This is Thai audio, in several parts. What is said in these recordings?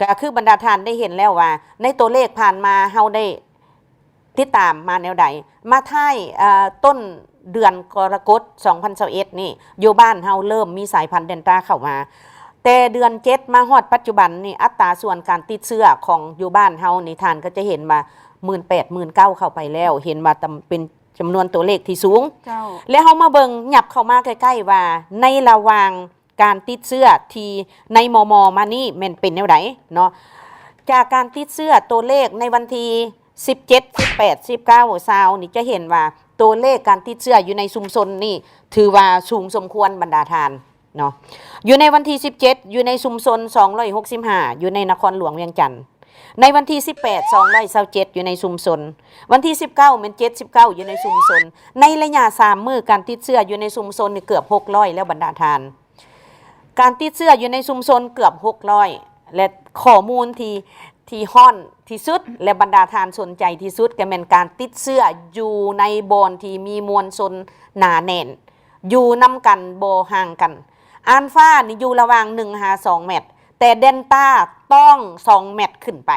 ก็คือบรรดาทานได้เห็นแล้วว่า ในตัวเลขผ่านมาเฮาได้ติดตามมาแนวใด มาท้ายเอ่อต้นเดือนกรกฎ2021นี่อยู่บ้านเฮาเริ่มมีสายพันธุ์เดนต้าเข้ามา แต่เดือนเจ็ดมาฮอดปัจจุบันนี่อัตราส่วนการติดเชื้อของอยู่บ้านเฮานี่ทานก็จะเห็นมาหมื่นแปดหมื่นเก้าเข้าไปแล้ว เห็นมาตำเป็นจำนวนตัวเลขที่สูงเจ้าแล้วเฮามาเบิงหยับเข้ามาใกล้ ๆ ว่าในระหว่าง การติดเสื้อที่ในมมมานี่ม่นเป็นแนวไหนเนาะจากการติดเสื้อตัวเลขในวันที่17 18 19ซาวนี่จะเห็นว่าตัวเลขการติดเสื้ออยู่ในชุมชนนี่ถือว่าสูงสมควรบรรดาทานเนาะอยู่ในวันที่ 17 อยู่ในชุมชน 265 อยู่ในนครหลวงเวียงจันทน์ในวันที่ 18 227อยู่ในชุมชน วันที่ 19เป็น79 อยู่ในชุมชน ในระยะสามมือการติดเชื้ออยู่ในชุมชนนี่เกือบ 600 แล้วบรรดาทาน การติดเชื้ออยู่ในชุมชนเกือบ600และข้อมูลที่ที่ฮ้อนที่สุด และบรรดาทานสนใจที่สุดก็เป็นการติดเชื้ออยู่ในบอนที่มีมวลชนหนาแน่น อยู่นํกันโบห่างกันอัลฟานี่อยู่ระหว่าง1หา2เมตร แต่เดนต้าต้อง 2 เมตรขึ้นไป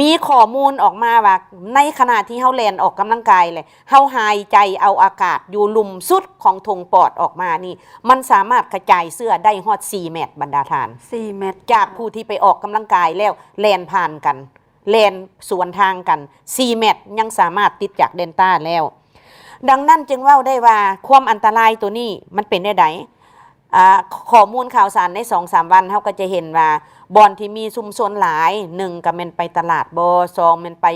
มีข้อมูลออกมาว่า ในขณะที่เฮาแลนออกกำลังกายเลยเฮาหายใจเอาอากาศอยู่หลุมสุดของทงปอดออกมานี่ มันสามารถกระจายเสื้อได้ฮอด4เมตรบรรดาทานสี่เม็ดจากผู้ที่ไปออกกำลังกายแล้วแลนผ่านกันแลนสวนทางกัน4เมตรยังสามารถติดจากเดนต้าแล้ว ดังนั้นจึงเว่าได้ว่าความอันตรายตัวนี้มันเป็นได้ได อ่าข้อมูลข่าวสารในสองสามวันเขาก็จะเห็นว่าบอนที่มีชุมชนหลายหนึ่งก็แม่นไปตลาดบอสองแม่นไป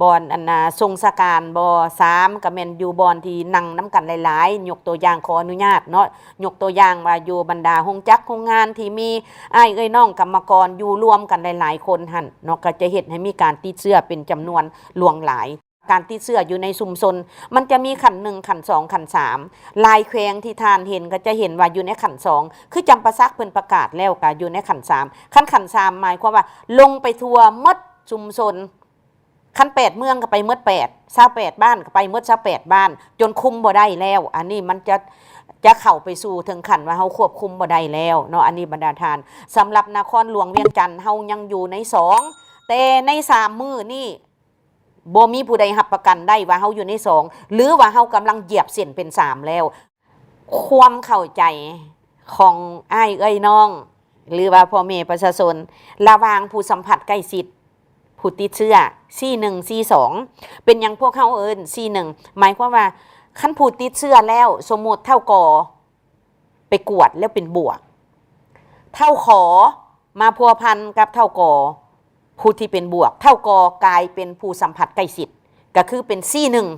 บอนอันนาทรงสการบอสามก็แม่นอยู่บอนที่นั่งน้ำกันหลายๆ ยกตัวอย่างขออนุญาตเนาะยกตัวอย่างว่าอยู่บรรดาหงจักโรงงานที่มีไอ้ายเอ้ยน้องกรรมกรอยู่รวมกันหลายๆ คนหันเนาะก็จะเห็นให้มีการติดเชื้อเป็นจำนวนหลวงหลาย การติดเชื้ออยู่ในชุมชนมันจะมีขันหนึ่งขันสองขันสามลายแควงที่ทานเห็นก็จะเห็นว่าอยู่ในขันสองคือจำประซักเพิ่นประกาศแล้วก็อยู่ในขันสามขันขันสามหมายความว่า ลงไปทัวร์มดชุมชนขันแปดเมืองก็ไปหมดแปดเศร้าแปดบ้านก็ไปหมดเศร้าแปดบ้าน จนคุมบ่ได้แล้ว อันนี้มันจะจะเข้าไปสู่ถึงขันว่าเฮาควบคุมบ่ได้แล้วเนาะอันนี้บรรดาทานสำหรับนครหลวงเวียงจันทน์เฮายังอยู่ในสองแต่ในสามมือนี่ บ่มีผู้ใดหับประกันได้ว่าเฮาอยู่ในสองหรือว่าเฮากำลังเหยียบเส้นเป็นสามแล้ว ความเข้าใจของอ้ายเอ้ยน้อง หรือว่าพ่อแม่ประชาชนระวางผู้สัมผัสใกล้ชิดผู้ติดเชื้อซี่หนึ่งซี่สองเป็นอย่างพวกเขาเอิญซี่หนึ่งหมายความว่าขั้นผู้ติดเชื้อแล้ว สมมติเท่ากอไปกวดแล้วเป็นบวก เท่าขอมาพัวพันกับเท่ากอ ผู้ที่เป็นบวก เท่ากอกลายเป็นผู้สัมผัสใกล้ชิดก็คือเป็นซี่หนึ่ง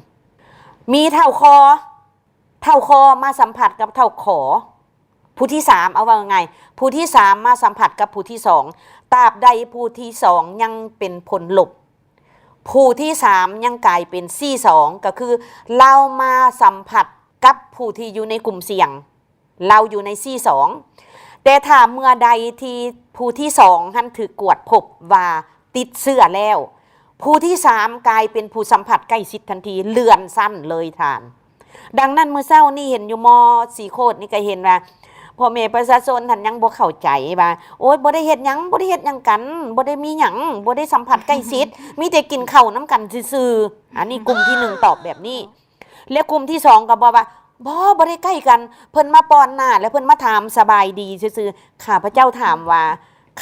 มีเท่าคอ เท่าคอมาสัมผัสกับเท่าขอ ผู้ที่สามเอาว่าไง ผู้ที่สามมาสัมผัสกับผู้ที่สองตราบใดผู้ที่สองยังเป็นผลลบผู้ที่สามยังกลายเป็นซี่สองก็คือ เรามาสัมผัสกับผู้ที่อยู่ในกลุ่มเสี่ยง เราอยู่ในซี่สองแต่ถ้าเมื่อใดที่ผู้ที่สองท่านถือกวดพบว่า ติดเสื้อแล้ว ผู้ที่สามกลายเป็นผู้สัมผัสใกล้ชิดทันทีเลื่อนสั้นเลยทาน ดังนั้นเมื่อเช้านี่เห็นอยู่มอสีโคดนี่ก็เห็นว่าพ่อแม่ประชาชนท่านยังบ่เข้าใจว่าโอ๊ยบ่ได้เฮ็ดหยังบ่ได้เฮ็ดหยังกันบ่ได้มีหยังบ่ได้สัมผัสใกล้ชิด มีแต่กินข้าวน้ำกันซื่อๆอันนี้กลุ่มที่หนึ่งตอบแบบนี้ แล้วกลุ่มที่สองก็บอกว่าบ่บ่ได้ใกล้กัน เพิ่นมาป้อนหน้า แล้วเพิ่นมาถามสบายดีซื่อๆข้าพเจ้าถามว่า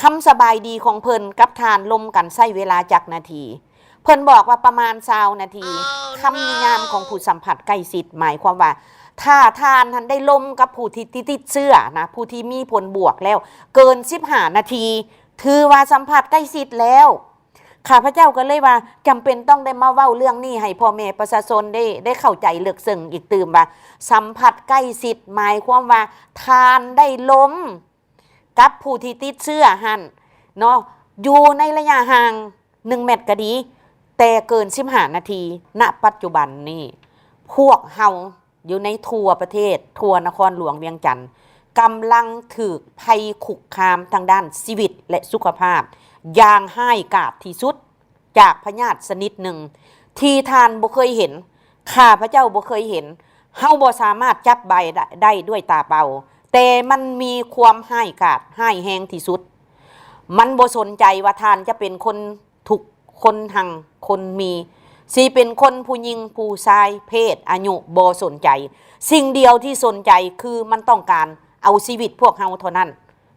คำสบายดีของเพิ่นกับทานลมกันใช้เวลาจักนาที เพิ่นบอกว่าประมาณ20นาทีคำนิยามของผู้สัมผัสใกล้ชิดหมายความว่า ถ้าทานทันได้ลมกับผู้ที่ติดเชื้อนะผู้ที่มีผลบวกแล้ว เกิน15นาที ถือว่าสัมผัสใกล้ชิดแล้วข้าพเจ้าก็เลยว่าจำเป็นต้องได้มาเว้าเรื่องนี้ให้พ่อแม่ประชาชนได้ได้เข้าใจเลือกซึ่งอีกตื่มว่า สัมผัสใกล้ชิดหมายความว่า ทานได้ล้ม กับผู้ที่ติดเชื้อหันเนาะอยู่ในระยะห่างหนึ่งเมตรก็ดี แต่เกิน15นาที ณ ปัจจุบันนี้พวกเฮาอยู่ในทั่วประเทศ ทั่วนครหลวงเวียงจันทน์กำลังถือภัยคุกคามทางด้านชีวิตและสุขภาพ อย่างห้ายกาดที่สุด จากพญาติสนิดหนึ่ง ที่ทานบ่เคยเห็น ข้าพระเจ้าบ่เคยเห็นเฮาบ่สามารถจับใบได้ด้วยตาเปล่า แต่มันมีความให้กาดให้แหงที่สุด มันบ่สนใจว่าทานจะเป็นคนถูกคนหังคนมีสิเป็นคนผู้หญิงผู้ชายเพศอายุบ่สนใจ สิ่งเดียวที่สนใจคือมันต้องการเอาชีวิตพวกเฮาเท่านั้น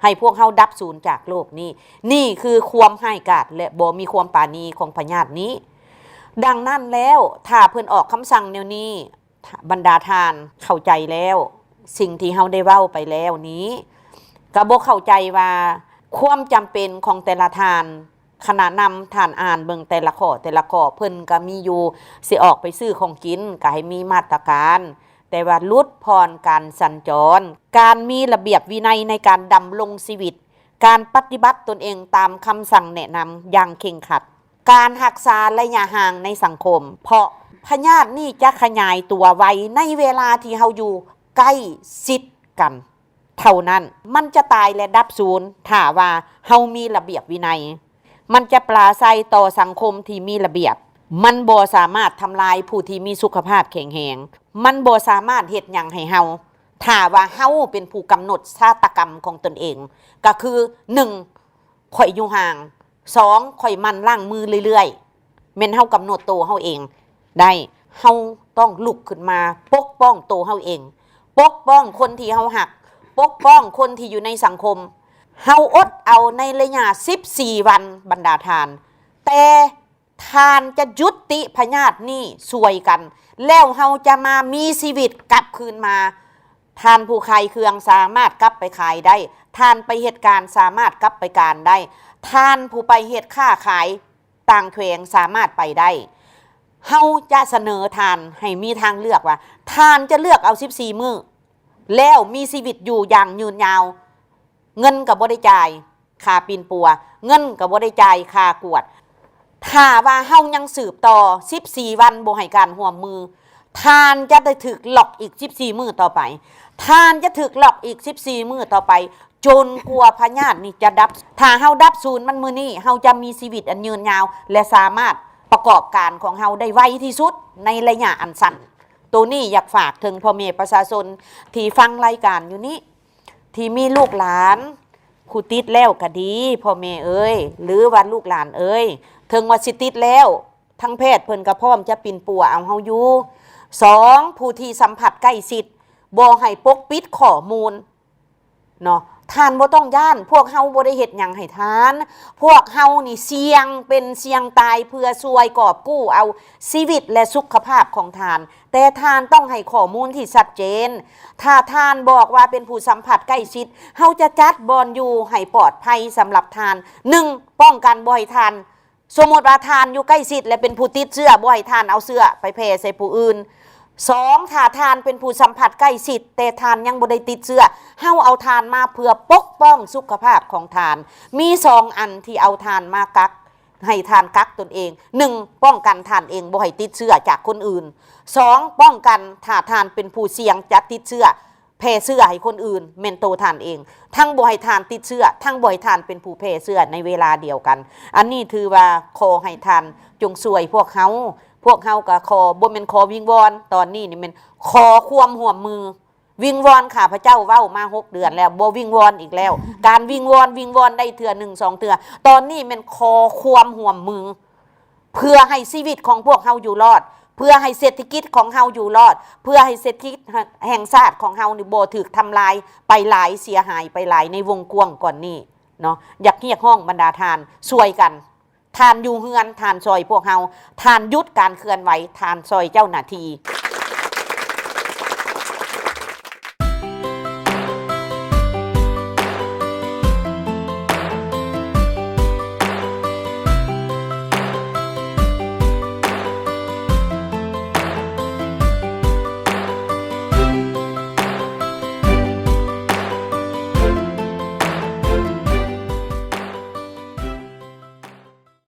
ให้พวกเฮาดับสูญจากโลกนี้ นี่คือความให้กาดและบ่มีความปาณีของพญาตินี้ ดังนั้นแล้วถ้าเพิ่อนออกคำสั่งแนวนี้บรรดาทานเข้าใจแล้ว สิ่งที่เฮาได้เว้าไปแล้วนี้ก็บ่เข้าใจว่าความจำเป็นของแต่ละทานขณะนำทานอ่านเบิ่งแต่ละข้อแต่ละข้อเพิ่นก็มีอยู่สิออกไปซื้อของกินก็ให้มีมาตรการ แต่ว่าลดพรการสัญจร การมีระเบียบวินัยในการดำรงชีวิต การปฏิบัติตนเองตามคำสั่งแนะนำอย่างเข่งขัด การหักษาระยะห่างในสังคม เพราะพญาตินี่จะขยายตัวไวในเวลาที่เฮาอยู่ ใกล้ชิดกัน เท่านั้นมันจะตายและดับสูญถ้าว่าเฮามีระเบียบวินัย มันจะปลาใสต่อสังคมที่มีระเบียบ มันบ่สามารถทำลายผู้ที่มีสุขภาพแข็งแรงมันบ่สามารถเฮ็ดหยังให้เฮาถ้าว่าเฮาเป็นผู้กำหนดชาตกรรมของตนเอง ก็คือหนึ่งข่อยอยู่ห่างสองข่อยมันล่างมือเรื่อยๆแม่นเฮากำหนดตัวเฮาเอง ได้เฮาต้องลุกขึ้นมาปกป้องตัวเฮาเอง ปกป้องคนที่เฮาหัก ปกป้องคนที่อยู่ในสังคมเฮาอดเอาในระยะ14 วันบรรดาทาน แต่ทานจะยุติพญาตินี่สวยกัน แล้วเฮาจะมามีชีวิตกลับคืนมา ทานผู้ขายเครื่องสามารถกลับไปขายได้ ทานไปเหตุการณ์สามารถกลับไปการได้ ทานผู้ไปเหตุค้าขายต่างแขวงสามารถไปได้ เฮาจะเสนอทานให้มีทางเลือกว่าทานจะเลือกเอา14มือแล้วมีชีวิตอยู่อย่างยืนยาว เงินกับบริจายค่าปีนปัว เงินกับบริจายค่ากวด ถ้าว่าเฮายังสืบต่อ14วันบ่ให้การห่วมมือ ทานจะได้ถึกหลอกอีก14มือต่อไป ทานจะถึกหลอกอีก14มือต่อไป จนกลัวพญาตินี่จะดับ ถ้าเฮาดับศูนย์มันมือนี่เฮาจะมีชีวิตอันยืนยาว และสามารถ ประกอบการของเฮาได้ไวที่สุดในระยะอันสั้นตัวนี้อยากฝากถึงพ่อแม่ประชาชนที่ฟังรายการอยู่นี้ที่มีลูกหลานครูติดแล้วก็ดีพ่อแม่เอ้ยหรือว่าลูกหลานเอ้ยถึงว่าสิติดแล้วทั้งแพทย์เพิ่นก็พร้อมจะปินปัวเอาเฮาอยู่สองผู้ที่สัมผัสใกล้ชิดบ่ให้ปกปิดข้อมูลเนาะ ทานบ่ต้องย่าน พวกเฮาบ่ได้เฮ็ดหยังให้ทาน พวกเฮานี่เสี่ยงเป็นเสี่ยงตายเพื่อช่วยกอบกู้เอาชีวิตและสุขภาพของทาน แต่ทานต้องให้ข้อมูลที่ชัดเจน ถ้าทานบอกว่าเป็นผู้สัมผัสใกล้ชิดเฮาจะจัดบอลอยู่ให้ปลอดภัยสำหรับทานหนึ่งป้องกันบ่ให้ทาน สมมติว่าทานอยู่ใกล้ชิดและเป็นผู้ติดเชื้อบ่ให้ทานเอาเสื้อไปแพร่ใส่ผู้อื่น สองถ้าทานเป็นผู้สัมผัสใกล้ชิดแต่ทานยังบ่ได้ติดเชื้อเฮาเอาทานมาเพื่อปกป้องสุขภาพของทาน มีสองอันที่เอาทานมากัก ให้ทานกักตนเองหนึ่งป้องกันทานเองบ่ให้ติดเชื้อจากคนอื่นสองป้องกันถ้าทานเป็นผู้เสี่ยงจะติดเชื้อแพร่เชื้อให้คนอื่นเมนโตทานเอง ทั้งบ่ให้ทานติดเชื้อทั้งบ่ให้ทานเป็นผู้แพร่เชื้อในเวลาเดียวกัน อันนี้ถือว่าขอให้ทานจงช่วยพวกเขา พวกเขาก็ขอบ่แม่นขอวิงวอนตอนนี้นี่แมันขอความห่วมมือ วิงวอนข้าพระเจ้าเว้ามาหกเดือนแล้วบ่วิงวอนอีกแล้ว การวิงวอนวิงวอนได้เถื่อหนึ่งสองเถื่อตอนนี้แมันขอความห่วมมือ เพื่อให้ชีวิตของพวกเฮาอยู่รอด เพื่อให้เศรษฐกิจของเฮาอยู่รอด เพื่อให้เศรษฐกิจแห่งชาติของเฮานี่บ่ถูกทำลายไปหลายเสียหายไปหลายในวงกว้างก่อนนี้เนาะอยากเรียกห้องบรรดาทานช่วยกัน ทานอยู่เฮือนทานซอยพวกเฮาทานยุดการเคลื่อนไหวทานซอยเจ้าหน้าที่